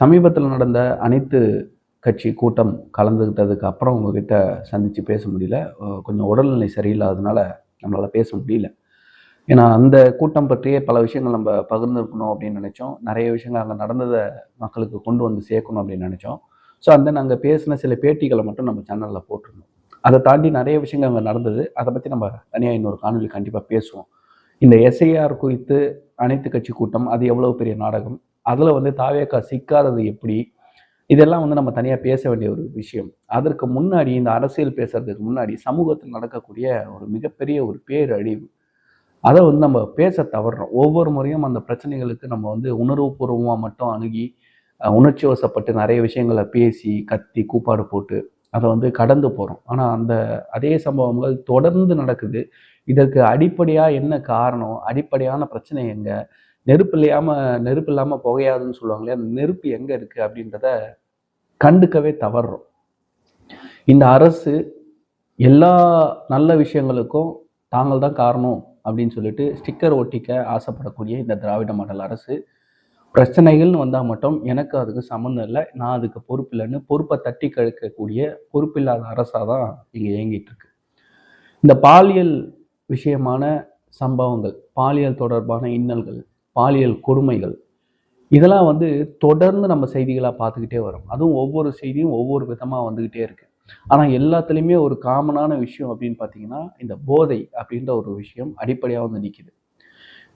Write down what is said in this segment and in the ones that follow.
சமீபத்தில் நடந்த அனைத்து கட்சி கூட்டம் கலந்துக்கிட்டதுக்கு அப்புறம் உங்ககிட்ட சந்தித்து பேச முடியல. கொஞ்சம் உடல்நிலை சரியில்லாததுனால நம்மளால் பேச முடியல. ஏன்னா அந்த கூட்டம் பற்றியே பல விஷயங்கள் நம்ம பகிர்ந்துருக்கணும் அப்படின்னு நினச்சோம். நிறைய விஷயங்கள் அங்கே நடந்ததை மக்களுக்கு கொண்டு வந்து சேர்க்கணும் அப்படின்னு நினச்சோம். ஸோ அந்த நாங்கள் பேசின சில பேட்டிகளை மட்டும் நம்ம சேனலில் போட்டிருந்தோம். அதை தாண்டி நிறைய விஷயங்கள் அங்கே நடந்தது. அதை பற்றி நம்ம தனியாக இன்னொரு காணொலி கண்டிப்பாக பேசுவோம். இந்த எஸ்ஐஆர் குறித்து அனைத்து கட்சி கூட்டம் அது எவ்வளோ பெரிய நாடகம்? அதில் வந்து தாவேக்கா சிக்காதது எப்படி? இதெல்லாம் வந்து நம்ம தனியாக பேச வேண்டிய ஒரு விஷயம். அதற்கு முன்னாடி இந்த அரசியல் பேசுறதுக்கு முன்னாடி சமூகத்தில் நடக்கக்கூடிய ஒரு மிகப்பெரிய ஒரு பேரழிவு. அதை வந்து நம்ம பேச தவறுறோம் ஒவ்வொரு முறையும் அந்த பிரச்சனைகளுக்கு நம்ம வந்து உணர்வுபூர்வமாக மட்டும் அணுகி உணர்ச்சி வசப்பட்டு நிறைய விஷயங்களை பேசி கத்தி கூப்பாடு போட்டு அதை வந்து கடந்து போகிறோம் ஆனால் அந்த அதே சம்பவங்கள் தொடர்ந்து நடக்குது. இதற்கு அடிப்படையாக என்ன காரணம்? அடிப்படையான பிரச்சனை எங்கே? நெருப்பு இல்லாமல் நெருப்பு இல்லாமல் புகையாதுன்னு சொல்லுவாங்களே அந்த நெருப்பு எங்கே இருக்குது அப்படின்றத கண்டுக்கவே தவறுறோம் இந்த அரசு எல்லா நல்ல விஷயங்களுக்கும் தாங்கள் தான் காரணம் அப்படின்னு சொல்லிட்டு ஸ்டிக்கர் ஒட்டிக்க ஆசைப்படக்கூடிய இந்த திராவிட மாடல் அரசு பிரச்சனைகள்னு வந்தால் மட்டும் எனக்கு அதுக்கு சம்மந்தம் இல்லை. நான் அதுக்கு பொறுப்பு இல்லைன்னு பொறுப்பை தட்டி கழிக்கக்கூடிய பொறுப்பில்லாத அரசாக தான் இங்கே இயங்கிட்டு இருக்கு. இந்த பாலியல் விஷயமான சம்பவங்கள் பாலியல் தொடர்பான இன்னல்கள் பாலியல் கொடுமைகள். இதெல்லாம் வந்து தொடர்ந்து நம்ம செய்திகளாக பார்த்துக்கிட்டே வரோம். அதுவும் ஒவ்வொரு செய்தியும் ஒவ்வொரு விதமாக வந்துக்கிட்டே இருக்கு. ஆனால் எல்லாத்துலேயுமே ஒரு காமனான விஷயம் அப்படின்னு பார்த்தீங்கன்னா இந்த போதை அப்படின்ற ஒரு விஷயம் அடிப்படையாக வந்து நிற்கிது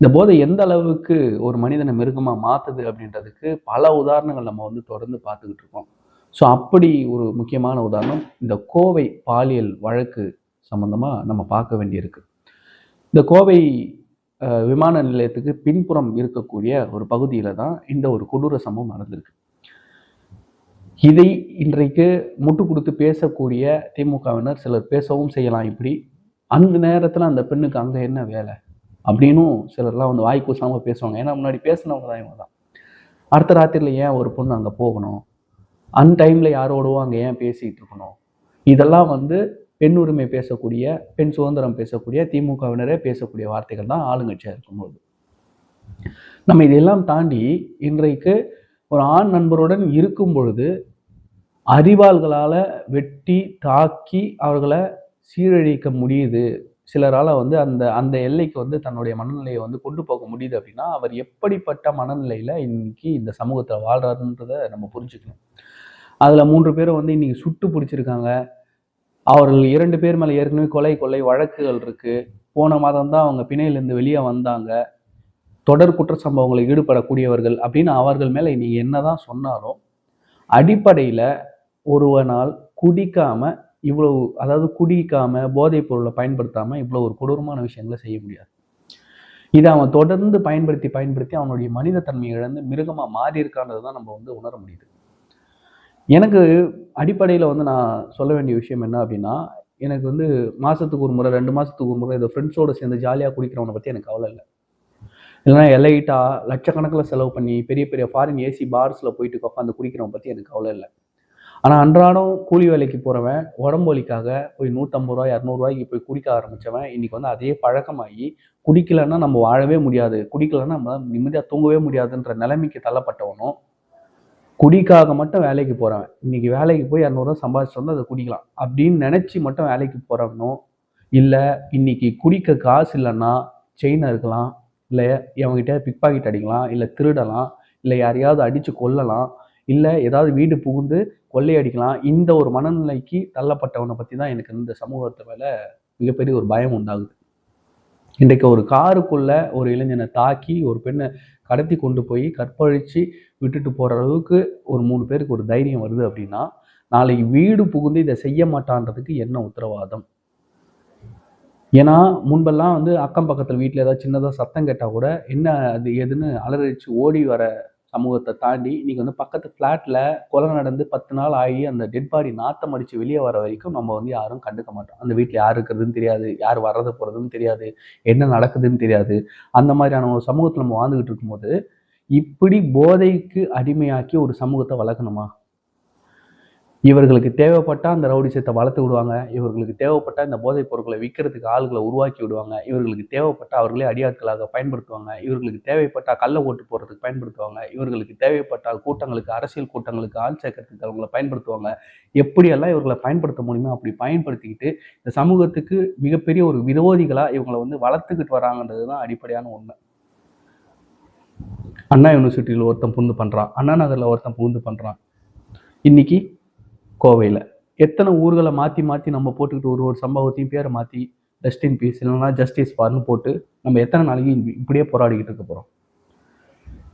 இந்த போதை எந்த அளவுக்கு ஒரு மனிதனை மிருகமாக மாற்றுது அப்படின்றதுக்கு பல உதாரணங்கள் நம்ம வந்து தொடர்ந்து பார்த்துக்கிட்டு இருக்கோம். ஸோ அப்படி ஒரு முக்கியமான உதாரணம் இந்த கோவை பாலியல் வழக்கு சம்மந்தமாக நம்ம பார்க்க வேண்டியிருக்கு. இந்த கோவை விமான நிலையத்துக்கு பின்புறம் இருக்கக்கூடிய ஒரு பகுதியில் தான் இந்த ஒரு கொடூர சம்பவம் நடந்திருக்கு. இதை இன்றைக்கு முட்டு கொடுத்து பேசக்கூடிய திமுகவினர் சிலர் பேசவும் செய்யலாம். இப்படி அந்த நேரத்தில் அந்த பெண்ணுக்கு அங்கே என்ன வேலை? அப்படின்னும் சிலர்லாம் வந்து வாய் கூசாமல் பேசுவாங்க. ஏன்னா முன்னாடி பேசினவங்க தான் இவங்க தான் அடுத்த ராத்திரியில் ஏன் ஒரு பொண்ணு அங்கே போகணும்? அன் டைமில் யாரோடவோ அங்கே ஏன் பேசிகிட்டு இருக்கணும்? இதெல்லாம் வந்து பெண் உரிமை பேசக்கூடிய பெண் சுதந்திரம் பேசக்கூடிய திமுகவினரே பேசக்கூடிய வார்த்தைகள் தான் ஆளுங்கட்சியாக இருக்கும்போது. நம்ம இதெல்லாம் தாண்டி இன்றைக்கு ஒரு ஆண் நண்பருடன் இருக்கும் பொழுது அறிவாள்களால் வெட்டி தாக்கி அவர்களை சீரழிக்க முடியுது. சிலரால் வந்து அந்த அந்த எல்லைக்கு வந்து தன்னுடைய மனநிலையை வந்து கொண்டு போக முடியுது அப்படின்னா அவர் எப்படிப்பட்ட மனநிலையில் இன்னைக்கு இந்த சமூகத்தில் வாழ்கிறாருன்றத நம்ம புரிஞ்சுக்கணும். அதில் மூன்று பேரை வந்து இன்னைக்கு சுட்டு பிடிச்சிருக்காங்க. அவர்கள் இரண்டு பேர் மேலே ஏற்கனவே கொலை கொலை வழக்குகள் இருக்குது போன மாதம் தான் அவங்க பிணையிலேருந்து வெளியே வந்தாங்க. தொடர் குற்ற சம்பவங்களில் ஈடுபடக்கூடியவர்கள் அப்படின்னு அவர்கள் மேலே நீ என்னதான் சொன்னாலும் அடிப்படையில் ஒருவனால் குடிக்காம இவ்வளவு அதாவது குடிக்காம போதைப் பொருளை பயன்படுத்தாமல் இவ்வளோ ஒரு கொடூரமான விஷயங்களை செய்ய முடியாது. இதை அவன் தொடர்ந்து பயன்படுத்தி பயன்படுத்தி அவனுடைய மனித தன்மையை இழந்து மிருகமாக மாறி இருக்கான்றது தான் நம்ம வந்து உணர முடியுது. எனக்கு அடிப்படையில் வந்து நான் சொல்ல வேண்டிய விஷயம் என்ன அப்படின்னா எனக்கு வந்து மாதத்துக்கு ஒரு முறை ரெண்டு மாதத்துக்கு ஒரு முறை இந்த ஃப்ரெண்ட்ஸோட சேர்ந்து ஜாலியாக குடிக்கிறவனை பற்றி எனக்கு கவலை இல்லை. இல்லைன்னா எலைட்டாக லட்சக்கணக்கில் செலவு பண்ணி பெரிய பெரிய ஃபாரின் ஏசி பார்ஸில் போயிட்டு உட்காந்து குடிக்கிறவன் பற்றி எனக்கு கவலை இல்லை. ஆனால் அன்றாடம் கூலி வேலைக்கு போகிறவன் உடம்பு வலிக்காக போய் நூற்றம்பது ரூபா இரநூறுவாய்க்கு போய் குடிக்க ஆரம்பித்தவன் இன்றைக்கி வந்து அதே பழக்கமாகி குடிக்கலைன்னா நம்ம வாழவே முடியாது. குடிக்கலைன்னா நம்ம நிம்மதியாக தூங்கவே முடியாதுன்ற நிலைமைக்கு தள்ளப்பட்டவனும் குடிக்காக மட்டும் வேலைக்கு போகிறவன் இன்னைக்கு வேலைக்கு போய் இரநூறுவா சம்பாதிச்சு வந்து அதை குடிக்கலாம். அப்படின்னு நினச்சி மட்டும் வேலைக்கு போகிறவனும் இல்லை இன்னைக்கு குடிக்க காசு இல்லைன்னா செயின் இருக்கலாம். இல்லை அவங்ககிட்ட பிக் பாக்கெட் அடிக்கலாம். இல்லை திருடலாம். இல்லை யாரையாவது அடித்து கொல்லலாம். இல்லை ஏதாவது வீடு புகுந்து கொள்ளையடிக்கலாம் இந்த ஒரு மனநிலைக்கு தள்ளப்பட்டவனை பற்றி தான் எனக்கு இந்த சமூகத்து மேலே மிகப்பெரிய ஒரு பயம் உண்டாகுது. இன்றைக்கு ஒரு காருக்குள்ள ஒரு இளைஞனை தாக்கி ஒரு பெண்ணை கடத்தி கொண்டு போய் கற்பழித்து விட்டுட்டு போகிற அளவுக்கு ஒரு மூணு பேருக்கு ஒரு தைரியம் வருது அப்படின்னா நாளைக்கு வீடு புகுந்து இதை செய்ய மாட்டான்றதுக்கு என்ன உத்தரவாதம்? ஏன்னா முன்பெல்லாம் வந்து அக்கம் பக்கத்தில் வீட்டில் ஏதாவது சின்னதாக சத்தம் கேட்டால் கூட என்ன அது எதுன்னு அலறிச்சு ஓடி வர சமூகத்தை தாண்டி இன்றைக்கி வந்து பக்கத்து ஃப்ளாட்டில் கொலை நடந்து பத்து நாள் ஆகி அந்த டெட் பாடி நாத்தம் அடித்து வெளியே வர வரைக்கும் நம்ம வந்து யாரும் கண்டுக்க மாட்டோம். அந்த வீட்டில் யார் இருக்கிறதுன்னு தெரியாது யார் வர்றது போகிறதுன்னு தெரியாது என்ன நடக்குதுன்னு தெரியாது. அந்த மாதிரியான ஒரு சமூகத்தில் நம்ம வாழ்ந்துக்கிட்டு இருக்கும்போது இப்படி போதைக்கு அடிமையாக்கி ஒரு சமூகத்தை வளர்க்கணுமா? இவர்களுக்கு தேவைப்பட்டால் அந்த ரவுடிசத்தை வளர்த்து விடுவாங்க. இவர்களுக்கு தேவைப்பட்டால் இந்த போதைப் பொருட்களை விற்கிறதுக்கு ஆளுகளை உருவாக்கி விடுவாங்க. இவர்களுக்கு தேவைப்பட்டால் அவர்களே அடியாட்களாக பயன்படுத்துவாங்க. இவர்களுக்கு தேவைப்பட்டால் கள்ள ஓட்டு போடுறதுக்கு பயன்படுத்துவாங்க. இவர்களுக்கு தேவைப்பட்டால் கூட்டங்களுக்கு அரசியல் கூட்டங்களுக்கு ஆள் சேர்க்கறதுக்கு அவங்களை பயன்படுத்துவாங்க. எப்படியெல்லாம் இவர்களை பயன்படுத்த முடியுமோ அப்படி பயன்படுத்திக்கிட்டு இந்த சமூகத்துக்கு மிகப்பெரிய ஒரு விரோதிகளாக இவங்களை வந்து வளர்த்துக்கிட்டு வராங்கன்றது தான் அடிப்படையான உண்மை. அண்ணா யூனிவர்சிட்டியில் ஒருத்தன் புந்து பண்ணுறான் அண்ணா நகரில் ஒருத்தன் புகுந்து பண்ணுறான் இன்னைக்கு கோவையில் எத்தனை ஊர்களை மாற்றி மாற்றி நம்ம போட்டுக்கிட்டு ஒரு ஒரு சம்பவத்தையும் பேரை மாற்றி டஸ்டின் பீஸ் இல்லைன்னா ஜஸ்டிஸ் பார்னு போட்டு நம்ம எத்தனை நாளைக்கு இப்ப- இப்படியே போராடிக்கிட்டு இருக்க போகிறோம்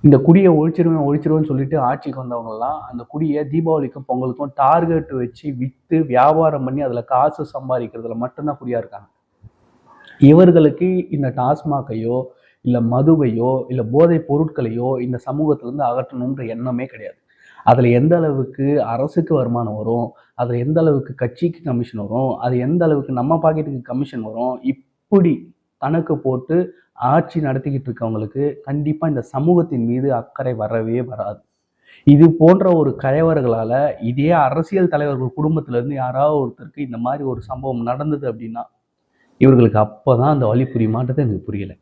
இந்த குடியை ஒழிச்சிருவேன் ஒழிச்சிருவேன்னு சொல்லிட்டு ஆட்சிக்கு வந்தவங்கலாம் அந்த குடியை தீபாவளிக்கும் பொங்கலுக்கும் டார்கெட் வச்சு விற்று வியாபாரம் பண்ணி அதில் காசு சம்பாதிக்கிறதுல மட்டும்தான் குடியாக இருக்காங்க. இவர்களுக்கு இந்த டாஸ்மாகையோ இல்லை மதுவையோ இல்லை போதைப் பொருட்களையோ இந்த சமூகத்திலேருந்து அகற்றணுன்ற எண்ணமே கிடையாது. அதில் எந்த அளவுக்கு அரசுக்கு வருமானம் வரும் அதில் எந்த அளவுக்கு கட்சிக்கு கமிஷன் வரும் அது எந்த அளவுக்கு நம்ம பாக்கெட்டுக்கு கமிஷன் வரும் இப்படி கணக்கு போட்டு ஆட்சி நடத்திக்கிட்டு இருக்கவங்களுக்கு கண்டிப்பாக இந்த சமூகத்தின் மீது அக்கறை வரவே வராது. இது போன்ற ஒரு கயவர்களால் இதே அரசியல் தலைவர்கள் குடும்பத்திலேருந்து யாராவது ஒருத்தருக்கு இந்த மாதிரி ஒரு சம்பவம் நடந்தது அப்படின்னா இவர்களுக்கு அப்போ தான் அந்த வழி புரியுமான்றது எனக்கு புரியலை.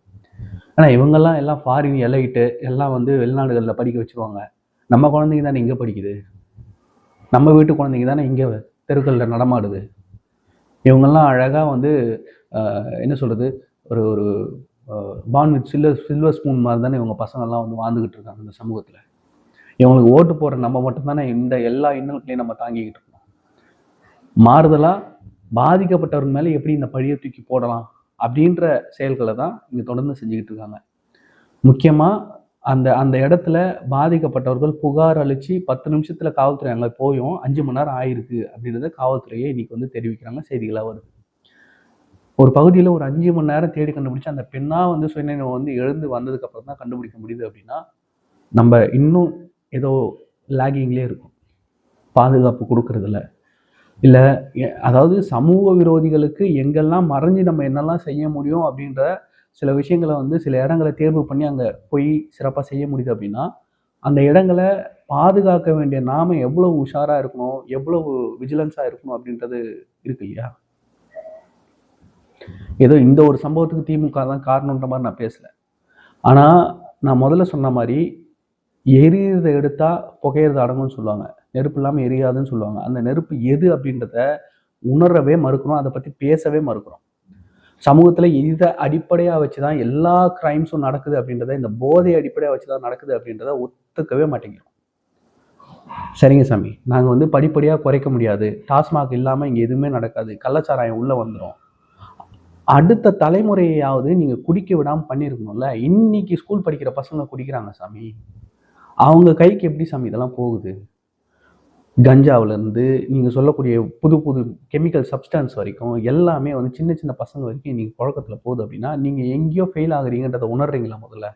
ஆனால் இவங்கெல்லாம் எல்லாம் ஃபாரின் எலைட்டு எல்லாம் வந்து வெளிநாடுகளில் படிக்க வச்சுருவாங்க நம்ம குழந்தைங்க தானே இங்கே படிக்குது? நம்ம வீட்டு குழந்தைங்க தானே இங்கே தெருக்களில் நடமாடுது? இவங்கெல்லாம் அழகாக வந்து என்ன சொல்கிறது ஒரு ஒரு pan with silver silver spoon மாதிரி தானே இவங்க பசங்கள்லாம் வந்து வாழ்ந்துக்கிட்டு இருக்காங்க இந்த சமூகத்தில். இவங்களுக்கு ஓட்டு போடுற நம்ம மட்டும்தானே இந்த எல்லா இன்னல்களையும் நம்ம தாங்கிக்கிட்டு இருக்கோம். மாறுதலாக பாதிக்கப்பட்டவர் மேலே எப்படி இந்த பழியை தூக்கி போடலாம்? அப்படின்ற செயல்களை தான் இங்கே தொடர்ந்து செஞ்சுக்கிட்டு இருக்காங்க. முக்கியமாக அந்த அந்த இடத்துல பாதிக்கப்பட்டவர்கள் புகார் அளித்து பத்து நிமிஷத்தில் காவல்துறை அங்கே போயும் அஞ்சு மணி நேரம் ஆயிருக்கு அப்படின்றத காவல்துறையே இன்னைக்கு வந்து தெரிவிக்கிறாங்க செய்திகளாக வருது. ஒரு பகுதியில் ஒரு அஞ்சு மணி நேரம் தேடி கண்டுபிடிச்சு அந்த பெண்ணாக வந்து சுயநினைவு வந்து எழுந்து வந்ததுக்கப்புறம் தான் கண்டுபிடிக்க முடியுது அப்படின்னா நம்ம இன்னும் ஏதோ லேகிங்லேயே இருக்கும். பாதுகாப்பு கொடுக்கறதில்ல. இல்லை அதாவது சமூக விரோதிகளுக்கு எங்கெல்லாம் மறைஞ்சு நம்ம என்னெல்லாம் செய்ய முடியும் அப்படின்ற சில விஷயங்களை வந்து சில இடங்களை தேர்வு பண்ணி அங்கே போய் சிறப்பாக செய்ய முடியுது அப்படின்னா அந்த இடங்களை பாதுகாக்க வேண்டிய நாம எவ்வளவு உஷாராக இருக்கணும் எவ்வளவு விஜிலன்ஸாக இருக்கணும் அப்படின்றது இருக்கு இல்லையா? ஏதோ இந்த ஒரு சம்பவத்துக்கு திமுக தான் காரணன்ற மாதிரி நான் பேசல. ஆனால் நான் முதல்ல சொன்ன மாதிரி எரியதை எடுத்தால் புகையிறது அடங்கும்னு சொல்லுவாங்க. நெருப்பு இல்லாமல் எரியாதுன்னு சொல்லுவாங்க. அந்த நெருப்பு எது அப்படின்றத உணரவே மறுக்கிறோம் அதை பற்றி பேசவே மறுக்கிறோம் சமூகத்தில் இதை அடிப்படையாக வச்சு தான் எல்லா கிரைம்ஸும் நடக்குது அப்படின்றத இந்த போதை அடிப்படையாக வச்சு தான் நடக்குது அப்படின்றத ஒத்துக்கவே மாட்டேங்கிறோம். சரிங்க சாமி. நாங்கள் வந்து படிப்படியாக குறைக்க முடியாது. டாஸ்மாக் இல்லாமல் இங்கே எதுவுமே நடக்காது. கள்ளச்சாராயம் உள்ளே வந்துடும் அடுத்த தலைமுறையாவது நீங்கள் குடிக்க விடாமல் பண்ணியிருக்கணும்ல இன்னைக்கு ஸ்கூல் படிக்கிற பசங்க குடிக்கிறாங்க சாமி. அவங்க கைக்கு எப்படி சாமி இதெல்லாம் போகுது? கஞ்சாவிலேருந்து நீங்கள் சொல்லக்கூடிய புது புது கெமிக்கல் சப்ஸ்டன்ஸ் வரைக்கும் எல்லாமே வந்து சின்ன சின்ன பசங்க வரைக்கும் நீங்கள் புழக்கத்தில் போகுது அப்படின்னா நீங்கள் எங்கேயோ ஃபெயில் ஆகுறீங்கன்றதை உணர்றீங்களா முதல்ல?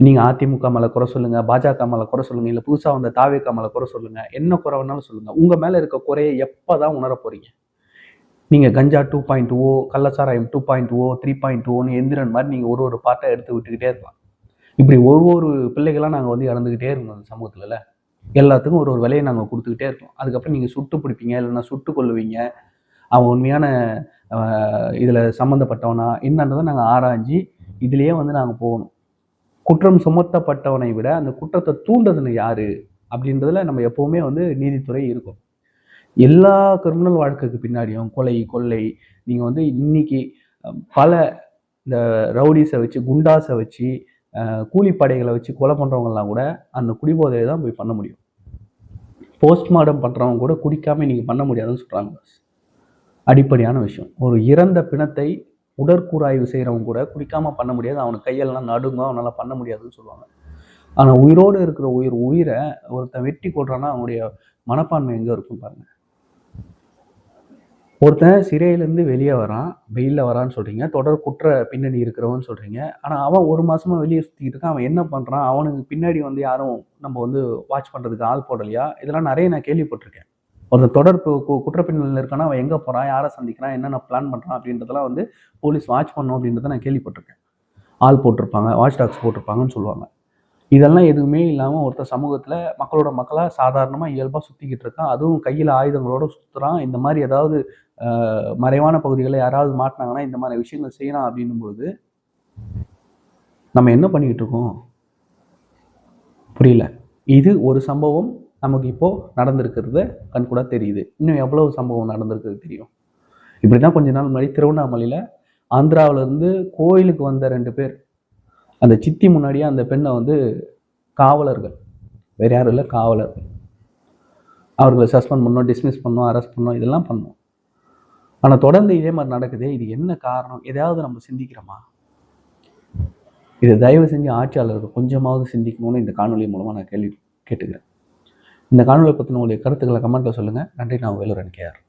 நீங்கள் அதிமுக மேலே குறை சொல்லுங்கள் பாஜக மேலே குறை சொல்லுங்கள் இல்லை புதுசாக வந்த தாவேக்கா மேலே குறை சொல்லுங்கள் என்ன குறை வேணாலும் சொல்லுங்கள் உங்கள் மேலே இருக்க குறையை எப்போ தான் உணர போகிறீங்க நீங்கள் கஞ்சா டூ பாயிண்ட் ஓ கள்ளச்சாராயம் two point O three point ஓன்னு எந்திரன் மாதிரி நீங்கள் ஒரு ஒரு பாட்டை எடுத்து விட்டுக்கிட்டே இருக்கலாம். இப்படி ஒரு ஒரு பிள்ளைகளாக நாங்கள் வந்து இறந்துக்கிட்டே இருக்கோம் அந்த சமூகத்தில் எல்லாத்துக்கும் ஒரு ஒரு விலையை நாங்கள் கொடுத்துக்கிட்டே இருக்கோம். அதுக்கப்புறம் நீங்கள் சுட்டு பிடிப்பீங்க இல்லைன்னா சுட்டு கொள்ளுவீங்க அவன் உண்மையான இதில் சம்மந்தப்பட்டவனா என்னன்றதை நாங்கள் ஆராய்ஞ்சு இதுலேயே வந்து நாங்கள் போகணும். குற்றம் சுமத்தப்பட்டவனை விட அந்த குற்றத்தை தூண்டதுன்னு யார்? அப்படின்றதுல நம்ம எப்போவுமே வந்து நீதித்துறை இருக்கும். எல்லா கிரிமினல் வாழ்க்கைக்கு பின்னாடியும் கொலை கொள்ளை நீங்கள் வந்து இன்னைக்கு பல இந்த ரவுடிஸை வச்சு குண்டாஸை வச்சு கூலிப்படைகளை வச்சு கொலை பண்ணுறவங்கலாம் கூட அந்த குடிபோதையை தான் போய் பண்ண முடியும். போஸ்ட்மார்ட்டம் பண்ணுறவங்க கூட குடிக்காமல் இன்றைக்கி பண்ண முடியாதுன்னு சொல்கிறாங்க அடிப்படையான விஷயம். ஒரு இறந்த பிணத்தை உடற்கூறாய்வு செய்கிறவங்க கூட குடிக்காமல் பண்ண முடியாது. அவனுக்கு கையெல்லாம் நடுங்கும் அவனால் பண்ண முடியாதுன்னு சொல்லுவாங்க. ஆனால் உயிரோடு இருக்கிற உயிர் உயிரை ஒருத்தன் வெட்டி கொள்றான்னா அவனுடைய மனப்பான்மை எங்கே இருக்கும் பாருங்கள் ஒருத்தன் சிறையிலேருந்து வெளியே வரான் வெயிலில் வரான்னு சொல்கிறீங்க தொடர் குற்ற பின்னணி இருக்கிறவன்னு சொல்கிறீங்க ஆனால் அவன் ஒரு மாதமாக வெளியே சுற்றிக்கிட்டு இருக்கான் அவன் என்ன பண்ணுறான் அவனுக்கு பின்னாடி வந்து யாரும் நம்ம வந்து வாட்ச் பண்ணுறதுக்கு ஆள் போடலையா? இதெல்லாம் நிறைய நான் கேள்விப்பட்டிருக்கேன். ஒருத்தன் தொடர் கு- பின்னணியில் குற்றப்பின்னணியில் இருக்கானா அவன் எங்கே போகிறான் யாரை சந்திக்கிறான் என்னென்ன பிளான் பண்ணுறான் அப்படின்றதெல்லாம் வந்து போலீஸ் வாட்ச் பண்ணும் அப்படின்றத நான் கேள்விப்பட்டிருக்கேன். ஆள் போட்டிருப்பாங்க வாட்ச் டாக்ஸ் போட்டிருப்பாங்கன்னு சொல்லுவாங்க. இதெல்லாம் எதுவுமே இல்லாமல் ஒருத்தர் சமூகத்தில் மக்களோட மக்களாக சாதாரணமாக இயல்பாக சுற்றிக்கிட்டு இருக்கான். அதுவும் கையில் ஆயுதங்களோட சுற்றுறான் இந்த மாதிரி ஏதாவது மறைவான பகுதிகளை யாராவது மாட்டினாங்கன்னா இந்த மாதிரி விஷயங்கள் செய்யலாம் அப்படின்னும் பொழுது நம்ம என்ன பண்ணிக்கிட்டு இருக்கோம்? புரியல. இது ஒரு சம்பவம் நமக்கு இப்போது நடந்திருக்கிறது கண்கூடாக தெரியுது. இன்னும் எவ்வளவு சம்பவம் நடந்திருக்கிறது தெரியும்? இப்படி தான் கொஞ்ச நாள் முன்னாடி திருவண்ணாமலையில் ஆந்திராவிலேருந்து கோயிலுக்கு வந்த ரெண்டு பேர் அந்த சித்தி முன்னாடியே அந்த பெண்ணை வந்து காவலர்கள். வேற யாரும் இல்லை காவலர்கள் அவர்களை சஸ்பெண்ட் பண்ணோம் டிஸ்மிஸ் பண்ணோம் அரெஸ்ட் பண்ணோம் இதெல்லாம் பண்ணோம். ஆனால் தொடர்ந்து இதே மாதிரி நடக்குதே இது என்ன காரணம்? எதையாவது நம்ம சிந்திக்கிறோமா? இதை தயவு செஞ்சு ஆட்சியாளர்கள் கொஞ்சமாவது சிந்திக்கணும்னு இந்த காணொலி மூலமாக நான் கேள்வி கேட்டுக்கிறேன். இந்த காணொலியை பற்றின உங்களுடைய கருத்துக்களை கமெண்ட்டில் சொல்லுங்கள் நன்றி நான் வேலுரன் கேஆர்